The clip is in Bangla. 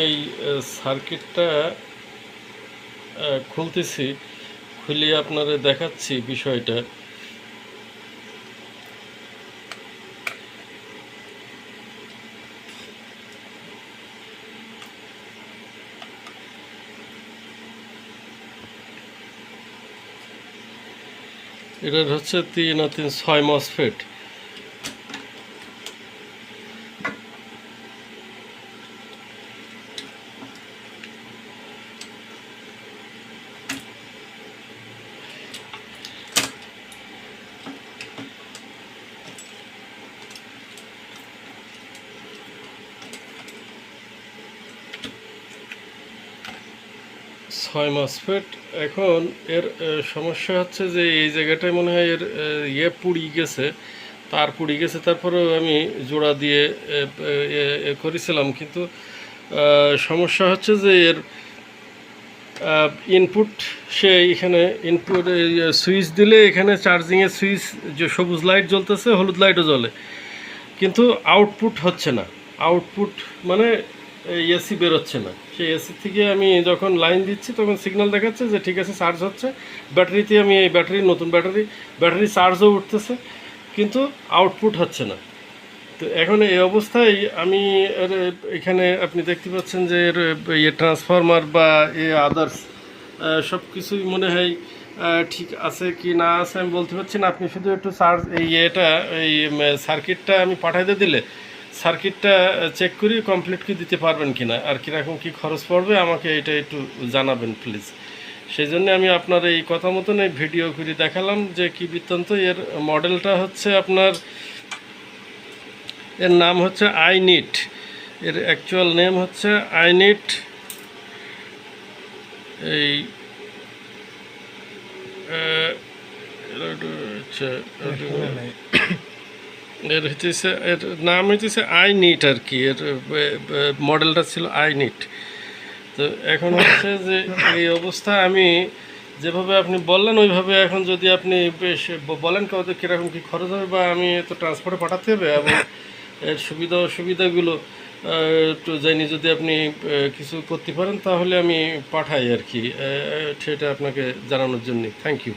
এই সার্কিটটা খুলতেছি খুলে আপনারা দেখাচ্ছি বিষয়টা। এটার হচ্ছে তিন আর তিন, ছয় মাস মসফেট ছয় মাস ফেট। এখন এর সমস্যা হচ্ছে যে এই জায়গাটায় মনে হয় এর ইয়ে পুড়ি গেছে। তার পুড়ি গেছে, তারপরেও আমি জোড়া দিয়ে করেছিলাম। কিন্তু সমস্যা হচ্ছে যে এর ইনপুট সে এখানে ইনপুট সুইচ দিলে এখানে চার্জিংয়ের সুইচ যে সবুজ লাইট জ্বলতেছে, হলুদ লাইটও জ্বলে। কিন্তু আউটপুট হচ্ছে না। আউটপুট মানে এসি বেরোচ্ছে না। সেই এসি থেকে আমি যখন লাইন দিচ্ছি, তখন সিগন্যাল দেখাচ্ছে যে ঠিক আছে চার্জ হচ্ছে। ব্যাটারিতে আমি এই ব্যাটারি নতুন ব্যাটারি ব্যাটারি চার্জও উঠতেছে, কিন্তু আউটপুট হচ্ছে না। তো এখন এই অবস্থায় আমি এখানে আপনি দেখতে পাচ্ছেন যে এর ইয়ে ট্রান্সফরমার বা এ আদার্স সব কিছুই মনে হয় ঠিক আছে কি না আছে, আমি বলতে পারছি না। আপনি শুধু একটু চার্জ এই এটা এই সার্কিটটা আমি পাঠাইতে দিলে সার্কিটটা চেক করি কমপ্লিট কি দিতে পারবেন কি না আর কীরকম কী খরচ পড়বে, আমাকে এটা একটু জানাবেন প্লিজ সেই জন্য আমি আপনার এই কথা মতন এই ভিডিও করে দেখালাম যে কি বৃত্তান্ত এর মডেলটা হচ্ছে আপনার, এর নাম হচ্ছে আইনিট এর অ্যাকচুয়াল নেম হচ্ছে আইনিট এই হচ্ছে এর হচ্ছে এর নাম হচ্ছে আই নিট আর কি এর মডেলটা ছিল আই নিট তো এখন হচ্ছে যে এই অবস্থা, আমি যেভাবে আপনি বললেন, ওইভাবে এখন যদি আপনি বেশ বলেন কাউকে কীরকম কী খরচ হবে বা আমি তো ট্রান্সপোর্টে পাঠাতে হবে এবং এর সুবিধা অসুবিধাগুলো একটু জানি যদি আপনি কিছু করতে পারেন, তাহলে আমি পাঠাই আর কি সেটা আপনাকে জানানোর জন্য। Thank you